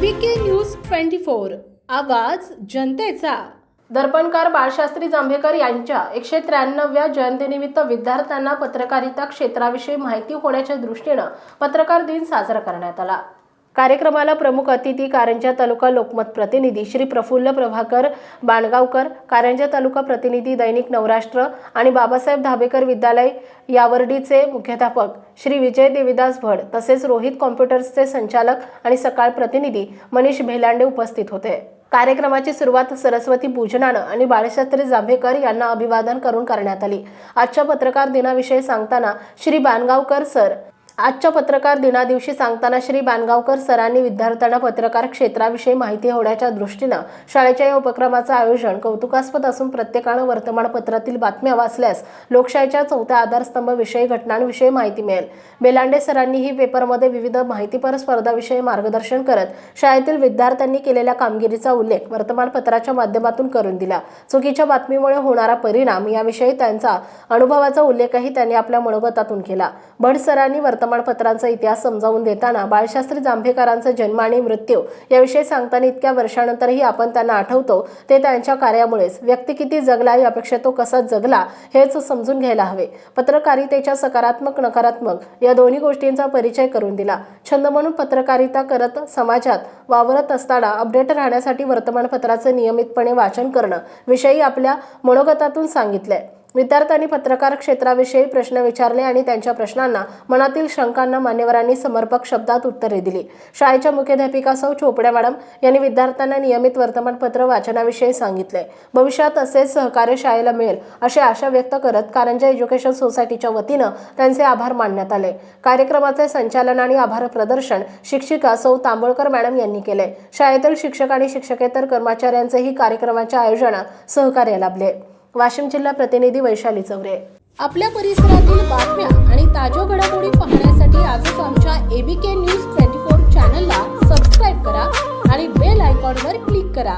B K news twenty four आवाज जनतेचा. दर्पणकार बाळशास्त्री जांभेकर यांच्या एकशे त्र्याण्णव्या जयंतीनिमित्त विद्यार्थ्यांना पत्रकारिता क्षेत्राविषयी माहिती होण्याच्या दृष्टीनं पत्रकार दिन साजरा करण्यात आला. कार्यक्रमाला प्रमुख अतिथी कारंजा तालुका लोकमत प्रतिनिधी श्री प्रफुल्ल प्रभाकर बाणगावकर कारंजा तालुका प्रतिनिधी दैनिक नवराष्ट्र आणि बाबासाहेब धाबेकर विद्यालय यावर्डीचे मुख्याध्यापक श्री विजय देविदास भड तसेच रोहित कॉम्प्युटर्सचे संचालक आणि सकाळ प्रतिनिधी मनीष भेलांडे उपस्थित होते. कार्यक्रमाची सुरुवात सरस्वती पूजनानं आणि बाळशास्त्री जांभेकर यांना अभिवादन करून करण्यात आली. आजच्या पत्रकार दिनाविषयी सांगताना श्री बाणगावकर सर आजच्या पत्रकार दिनादिवशी सांगताना श्री बाणगावकर सरांनी विद्यार्थ्यांना पत्रकार क्षेत्राविषयी माहिती होण्याच्या दृष्टीनं शाळेच्या या उपक्रमाचं आयोजन कौतुकास्पद असून प्रत्येकानं वर्तमानपत्रातील बातम्या वाचल्यास लोकशाहीच्या चौथ्या आधारस्तंभविषयी घटनांविषयी माहिती मिळेल. बेलांडे सरांनीही पेपरमध्ये विविध माहितीपर स्पर्धाविषयी मार्गदर्शन करत शाळेतील विद्यार्थ्यांनी केलेल्या कामगिरीचा उल्लेख वर्तमानपत्राच्या माध्यमातून करून दिला. चुकीच्या बातमीमुळे होणारा परिणाम याविषयी त्यांचा अनुभवाचा उल्लेखही त्यांनी आपल्या मनोगतातून केला. भट सरांनी वर्तमान वर्तमानपत्रांचा इतिहास समजावून देताना बाळशास्त्री जांभेकरांचा जन्म आणि मृत्यू याविषयी सांगताना इतक्या वर्षानंतरही आपण त्यांना आठवतो ते त्यांच्या कार्यामुळेच. व्यक्ती किती जगला यापेक्षा तो कसा जगला हेच समजून घ्यायला हवे. पत्रकारितेच्या सकारात्मक नकारात्मक या दोन्ही गोष्टींचा परिचय करून दिला. छंद म्हणून पत्रकारिता करत समाजात वावरत असताना अपडेट राहण्यासाठी वर्तमानपत्राचं नियमितपणे वाचन करणं विषयी आपल्या मनोगतातून सांगितलंय. विद्यार्थ्यांनी पत्रकार क्षेत्राविषयी प्रश्न विचारले आणि त्यांच्या प्रश्नांना मनातील शंकांना मान्यवरांनी समर्पक शब्दात उत्तरे दिली. शाळेच्या मुख्याध्यापिका सौ चोपड्या मॅडम यांनी विद्यार्थ्यांना नियमित वर्तमानपत्र वाचनाविषयी सांगितले. भविष्यात असेच सहकार्य शाळेला मिळेल अशी आशा व्यक्त करत कारंजा एज्युकेशन सोसायटीच्या वतीनं त्यांचे आभार मानण्यात आले. कार्यक्रमाचे संचालन आणि आभार प्रदर्शन शिक्षिका सौ तांबोळकर मॅडम यांनी केले. शाळेतील शिक्षक आणि शिक्षकेतर कर्मचाऱ्यांचेही कार्यक्रमाच्या आयोजनात सहकार्य लाभले. वाशिम जिल्हा प्रतिनिधी वैशाली चौरे. आपल्या परिसरातील बातम्या आणि ताज्या घडामोडी पाहण्यासाठी आजच आमच्या एबीके न्यूज ट्वेंटी फोर चॅनलला सबस्क्राईब करा आणि बेल आयकॉनवर क्लिक करा.